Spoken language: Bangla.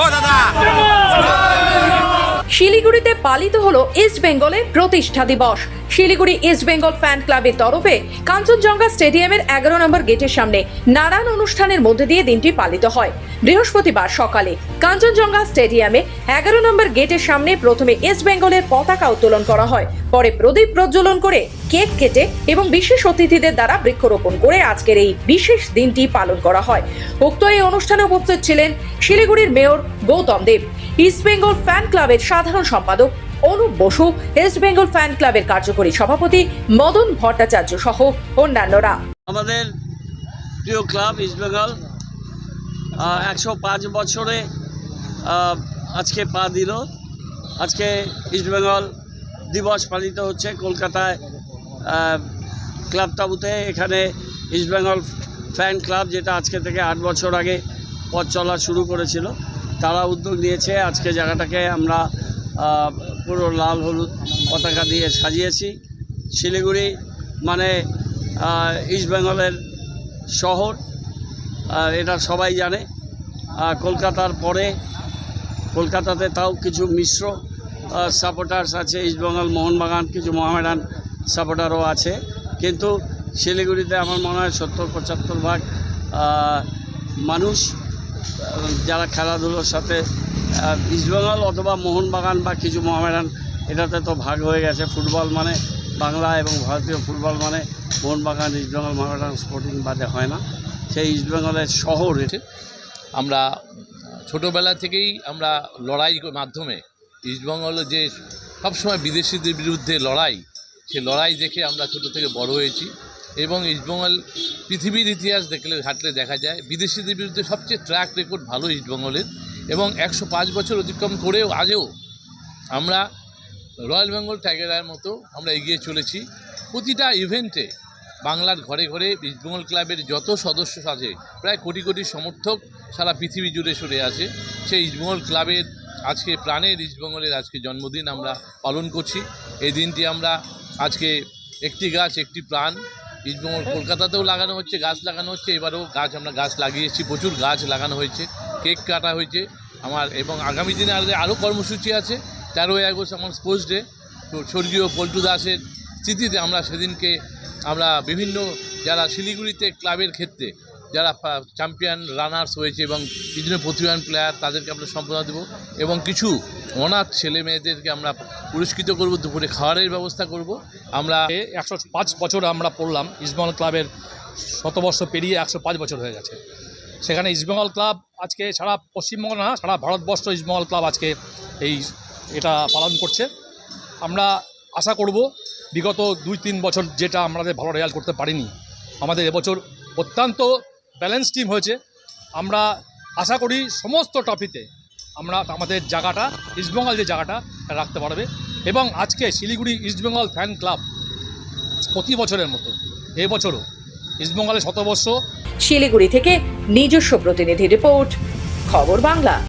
ও দাদা। শিলিগুড়িতে পালিত হলো ইস্ট বেঙ্গলের প্রতিষ্ঠা দিবস। শিলিগুড়ি ইস্ট বেঙ্গল ফ্যান ক্লাবের তরফে কাঞ্চনজঙ্ঘা স্টেডিয়ামের এগারো নম্বর গেটের সামনে নানান অনুষ্ঠানের মধ্যে দিয়ে দিনটি পালিত হয়। বৃহস্পতিবার সকালে কাঞ্চনজঙ্ঘা স্টেডিয়ামে এগারো নম্বর গেটের সামনে প্রথমে ইস্ট বেঙ্গলের পতাকা উত্তোলন করা হয়। পরে প্রদীপ প্রজ্বলন করে কেক কেটে এবং বিশেষ অতিথিদের দ্বারা বৃক্ষরোপণ করে আজকের এই বিশেষ দিনটি পালন করা হয়। উক্ত এই অনুষ্ঠানে উপস্থিত ছিলেন শিলিগুড়ির mayor Goutam Deb. East Bengal fan ক্লাবের সাধারণ সম্পাদক অনুপ বসু ইস্ট বেঙ্গল ফ্যান ক্লাবের কার্যকরী সভাপতি মদন ভট্টাচার্য সহ অন্যান্যরা। আমাদের প্রিয় ক্লাব ইস্টবেঙ্গল একশো পাঁচ বছরে আজকে পা দিল। আজকে ইস্টবেঙ্গল দিবস পালিত হচ্ছে কলকাতায় ক্লাব তাবুতে। এখানে ইস্টবেঙ্গল ফ্যান ক্লাব যেটা আজকে থেকে আট বছর আগে পথ চলা শুরু করেছিল। তারা উদ্যোগ নিয়েছে। আজকে জায়গাটাকে আমরা পুরো লাল, হলুদ পতাকা দিয়ে সাজিয়েছি। শিলিগুড়ি মানে ইস্টবেঙ্গলের শহর এটা সবাই জানে। কলকাতার পরে, কলকাতাতে তাও কিছু মিশ্র সাপোর্টার্স আছে। ইস্টবেঙ্গল মোহনবাগান, কিছু মোহামেডান সাপোর্টারও আছে। কিন্তু শিলিগুড়িতে আমার মনে হয় সত্তর, পঁচাত্তর ভাগ মানুষ যারা খেলাধুলোর সাথে ইস্টবেঙ্গল অথবা মোহনবাগান বা কিছু মোহামেডান, এটাতে তো ভাগ হয়ে গেছে। ফুটবল মানে বাংলা এবং ভারতীয় ফুটবল মানে মোহনবাগান ইস্টবেঙ্গল মোহামেডান স্পোর্টিং বাদে হয় না। সেই ইস্টবেঙ্গলের শহর এটা। আমরা ছোটোবেলা থেকেই আমরা লড়াই মাধ্যমে ইস্টবেঙ্গলের যে সবসময় বিদেশিদের বিরুদ্ধে লড়াই, সে লড়াই দেখে আমরা ছোটো থেকে বড় হয়েছি। এবং ইস্টবেঙ্গল পৃথিবীর ইতিহাস দেখলে ঘাটলে দেখা যায়। বিদেশিদের বিরুদ্ধে সবচেয়ে ট্র্যাক রেকর্ড ভালো ইস্টবেঙ্গলের এবং একশো পাঁচ বছর অতিক্রম করেও আজও আমরা রয়্যাল বেঙ্গল টাইগারের মতো আমরা এগিয়ে চলেছি। প্রতিটা ইভেন্টে বাংলার ঘরে ঘরে ইস্টবেঙ্গল ক্লাবের যত সদস্য আছে, প্রায় কোটি কোটি সমর্থক সারা পৃথিবী জুড়ে সরে আছে। সেই ইস্টবেঙ্গল ক্লাবের আজকে প্রাণের ইস্টবেঙ্গলের আজকে জন্মদিন আমরা পালন করছি। এই দিনটি আমরা আজকে একটি গাছ, একটি প্রাণ ইস্টবেঙ্গল, কলকাতাতেও লাগানো হচ্ছে, গাছ লাগানো হচ্ছে, এবারেও গাছ আমরা গাছ লাগিয়েছি প্রচুর গাছ লাগানো হয়েছে, কেক কাটা হয়েছে, আমার এবং আগামী দিনে আরও আরও কর্মসূচি আছে, তেরোই আগস্ট আমার স্পোর্টস ডে, তো স্বর্গীয় পল্টু দাসের স্মৃতিতে আমরা সেদিনকে আমরা বিভিন্ন, যারা শিলিগুড়িতে ক্লাবের ক্ষেত্রে, যারা চ্যাম্পিয়ন, রানার্স হয়েছে এবং বিভিন্ন প্রতিভান প্লেয়ার তাদেরকে আমরা সম্পাদনা দেবো এবং কিছু অনাথ ছেলে মেয়েদেরকে আমরা পুরস্কৃত করব, দুপুরে খাওয়ারের ব্যবস্থা করব। আমরা একশো পাঁচ বছর আমরা পড়লাম ইস্টবেঙ্গল ক্লাবের শতবর্ষ পেরিয়ে একশো পাঁচ বছর হয়ে গেছে। সেখানে ইস্টবেঙ্গল ক্লাব আজকে সারা পশ্চিমবঙ্গ না, সারা ভারতবর্ষ ইস্টবেঙ্গল ক্লাব আজকে এই এটা পালন করছে। আমরা আশা করব, বিগত দুই তিন বছর যেটা আমাদের ভালো রেজাল্ট করতে পারিনি, আমাদের এবছর অত্যন্ত ব্যালেন্স টিম হয়েছে। আমরা আশা করি সমস্ত ট্রফিতে আমরা আমাদের জায়গাটা ইস্টবেঙ্গল যে জায়গাটা রাখতে পারবে। এবং আজকে শিলিগুড়ি ইস্টবেঙ্গল ফ্যান ক্লাব প্রতি বছরের মতো এবছরও ইস্টবেঙ্গলের শতবর্ষ। শিলিগুড়ি থেকে নিজস্ব প্রতিনিধি রিপোর্ট, খবর বাংলা।